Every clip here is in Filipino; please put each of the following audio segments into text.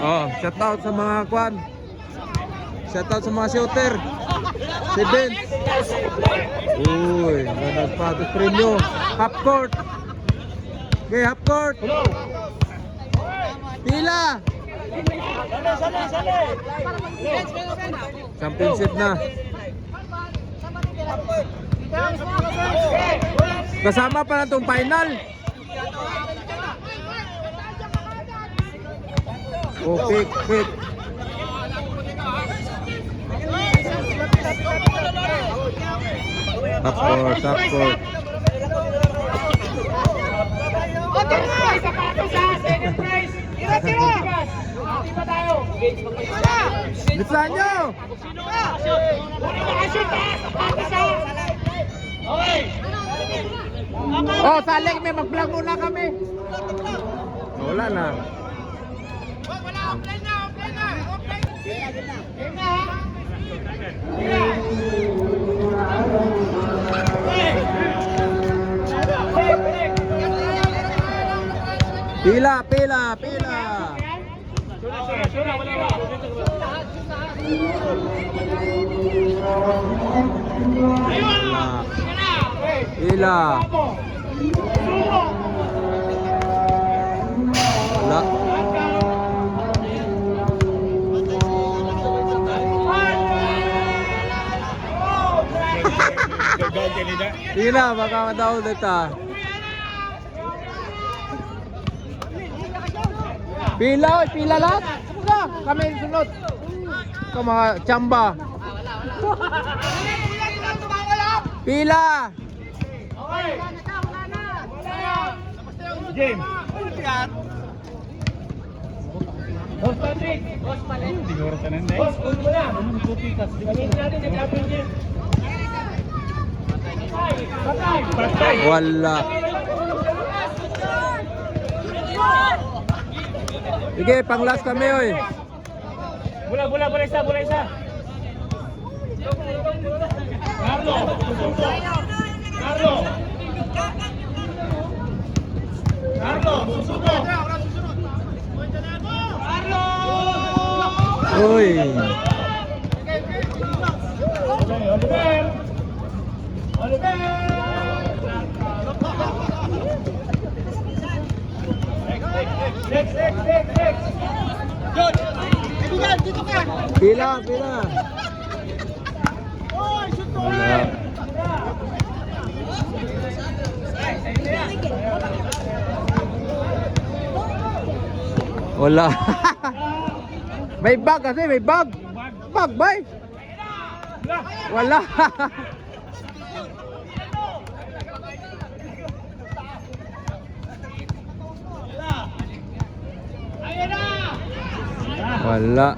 Oh, shout out sa mga kwan. Shout out sa mga shooter. Si Vince. Uy, ito premyo. Half court. Okay, half court. Pila. Championship na. Kasama pa na itong final. Oh, pick, pick. Top court, top court. Okay na! Sapatos ha! Second prize! Tira, tira! Hindi ba tayo? Bilisan nyo! Oh, salik may mag-vlog muna kami. Wala na. Offline na! Offline na! Offline! Game! Pila, pila, pila. Ah, Pila. Pila, baka madaw dito. Pila, pila lahat. Sumula, kami sunod. Ito mga tsamba. Pila. Game! Boss Patrick! Boss Patrick! Boss, kunin mo na! Gamitin natin sa championship! Wala. Sige, pang last kami, oy. Bola, bola, bola isa, bola isa! Carlo! Carlo! Carlo! Susuko! Carlo! Uy. Next, next, next, next! George! Kaibigan, dito ka! Pila, pila. Oy, shoot! Wala. Wala. may bag kasi, may bag. Bag, bay. Wala. Ayan na! Wala.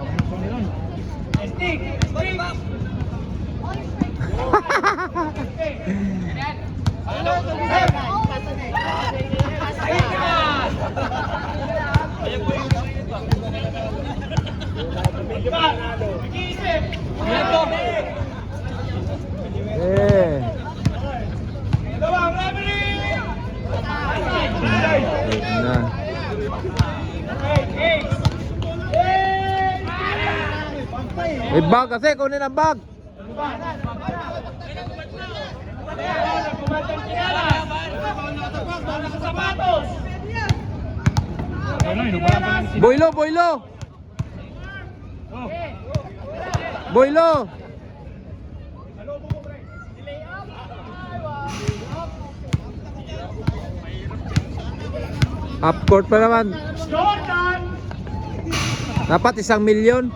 Eh. Bag kasi, kunin ang bag. Boylo, boylo. Boylo. Half court pa naman. Dapat isang milyon.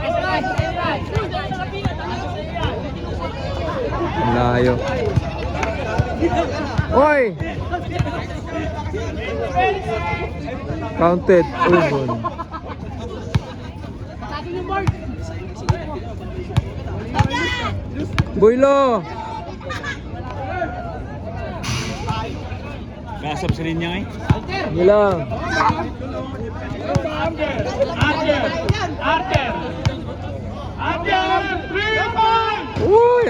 Ang Layo. Oy! Counted. Ubon. Boylo! Gasap sa linya eh. Hindi lang. Archer! Archer! Archer!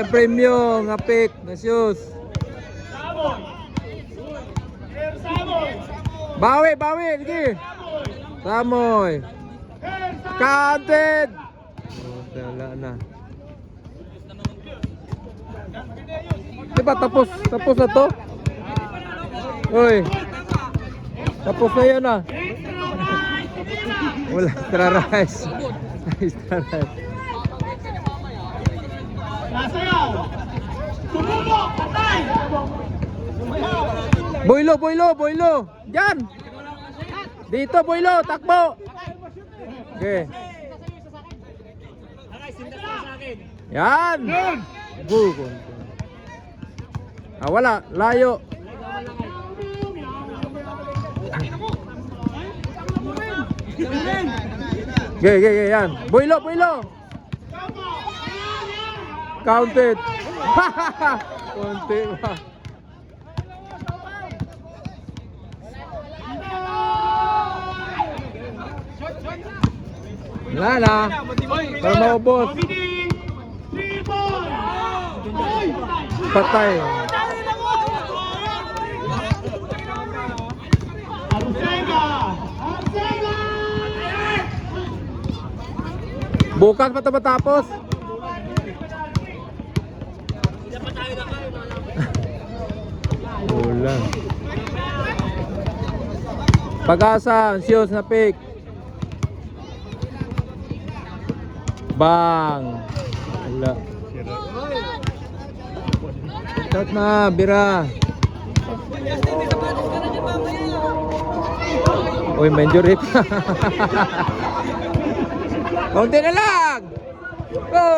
Ang premyo, nga pick, na shoes. Bawi, bawi, sige. Samoy. Counted. Dala na. Diba tapos, tapos na to? Uy. Tapos na yan ah. Wala, extra rice. Sumubok! Patay! Boylo, boylo, boylo. Diyan. Dito, boylo, takbo. Okay. Yan. Go. Ah, wala. Layo. Okay, okay, okay, yan. Boylo, boylo. Counted. Konti pa. Wala na. Para maubos. Patay. Bukas pa ito matapos. Wala. Pag-asa, ansios na pick. Bang. Wala. Shot na, bira. Uy, medyo rip. Konti na lang. Go!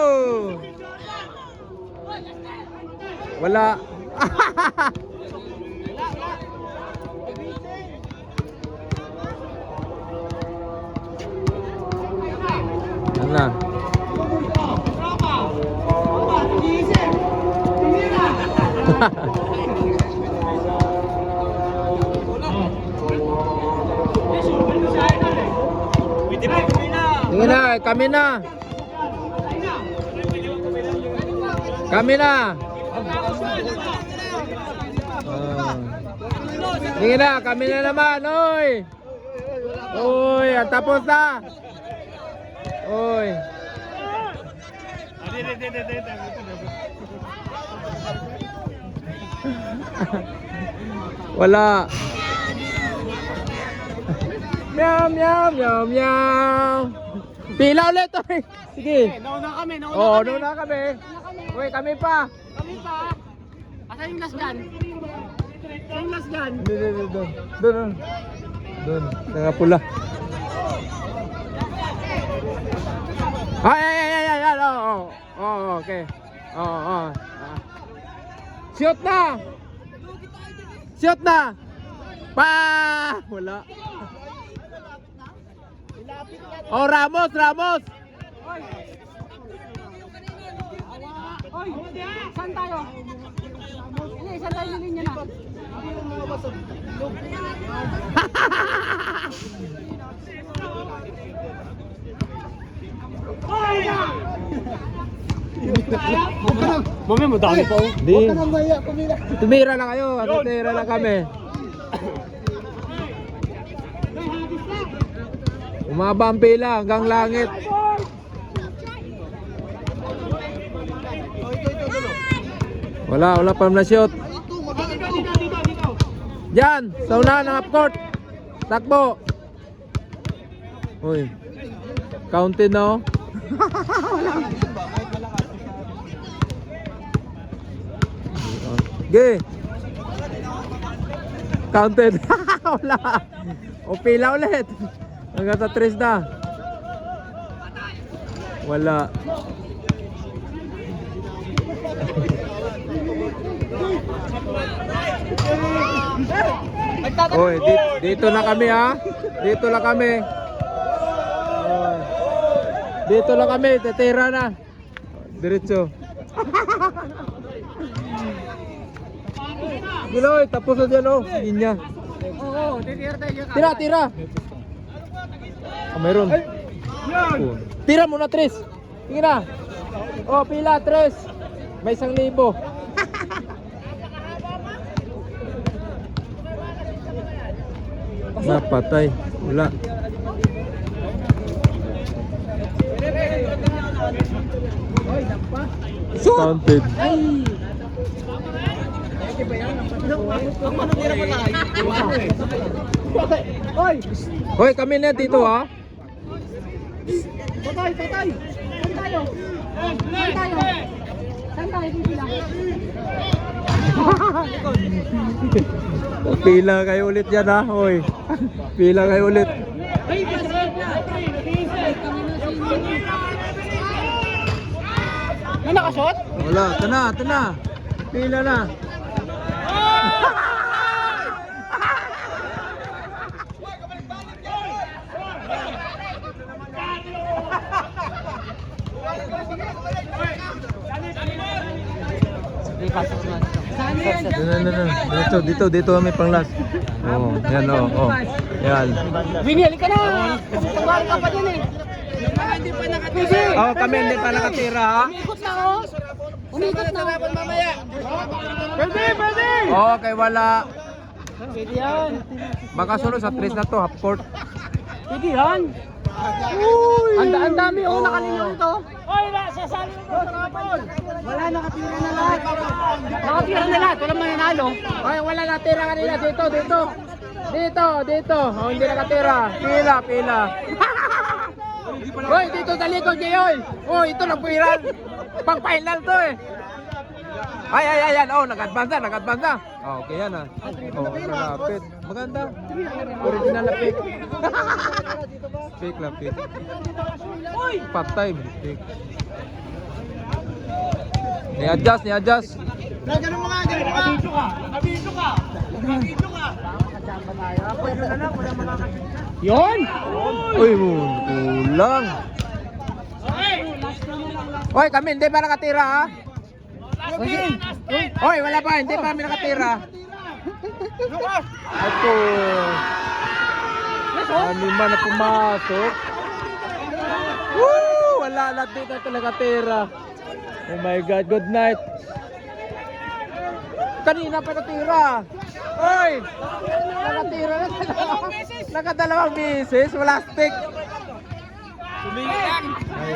Wala. Yan na. Sige na, kami na. Kami na. Ah. Sige na, kami na naman, oy. Oy, tapos na. Oy. Wala. Meow, meow, meow, meow. Pila ulit, oy. Sige. Nauna kami, nauna Oo, oh, kami. kami. Uy, kami pa. Kami pa. Asa yung last gun? Last gun? Doon, doon, doon. Doon, doon. Doon, nakapula. Ay, ay, ay, ay, ay, ay, oo, oo, okay. Oo. Ah. Shoot na! Shoot na! Pa! Wala. Oh, Ramos, Ramos! Oy, saan tayo? Saan tayo linya na? Mami, madami pa oh. Hindi. Tumira na kayo. Tumira na kami. Umaba ang pila hanggang langit. Wala, wala pa na shoot. Diyan, sa unahan ng half court. Takbo. Uy. Counted na oh. Ge. Counted. Wala. O pila ulit. Hanggang sa 3 na. Wala. Oy, dito, dito na kami ha. Dito na kami. Dito na kami, tetira na. Diretso. Giloy, tapos na dyan oh. Linya. Oo, titira tayo. Tira, tira. Ah, meron. Oh. Tira muna, Tris. Sige na. Oh, pila, Tris. May isang libo. Napatay. Wala. Counted. Oy! Hoy, kami na dito ha. Patay, patay! Saan tayo? Saan tayo? Saan tayo? Dito lang. Pila kayo ulit yan ha. Hoy. Pila kayo ulit. May nakashot? Wala. Ito na. Ito na. Pila na. Dito, dito, dito, dito, dito kami pang last. Oh, yan oh, oh. Yan. Vinil ka na! Pagwari ka pa dyan eh. Hindi pa nakatira. Oh, kami hindi pa nakatira ha. Umikot na oh. Umikot na. mamaya. Pwede, pwede! Okay, wala. Pwede yan. Baka sunod sa tres na to, half court. Pwede yan. Ang, ang dami oh, nakalinaw ito. Oy, sasali mo sa kapon. Wala, nakatira na lahat. Nakatira na lahat, walang mananalo. Ay, wala natira kanila dito, dito. Dito, dito. Oh, hindi nakatira. Pila, pila. Hoy, dito sa likod niya yun. Oh, ito nagpiran. Pang final to eh. Ay, ay, ay, yan. Oh, nag-advance na, nag-advance na. Oh, okay yan ah. Oh, malapit. Maganda. Original na pick. Fake lang, pick. Patay, pick. Ni-adjust, ni-adjust. Yon! Uy, kulang. Hoy, kami hindi pa nakatira ha. Hoy, wala pa, hindi pa kami nakatira. Ito. Kami man na pumasok. Woo! Wala lahat dito ito nakatira. Oh my God, good night. Kanina pa natira. Hoy! Nakatira na. Nakadalawang bisis. Wala stick. Ay.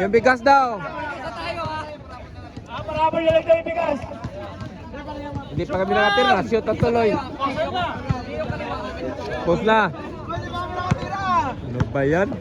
Yung bigas daw. Hindi pa kami nakatira. Shoot at tuloy. Post na. Ano ba yan?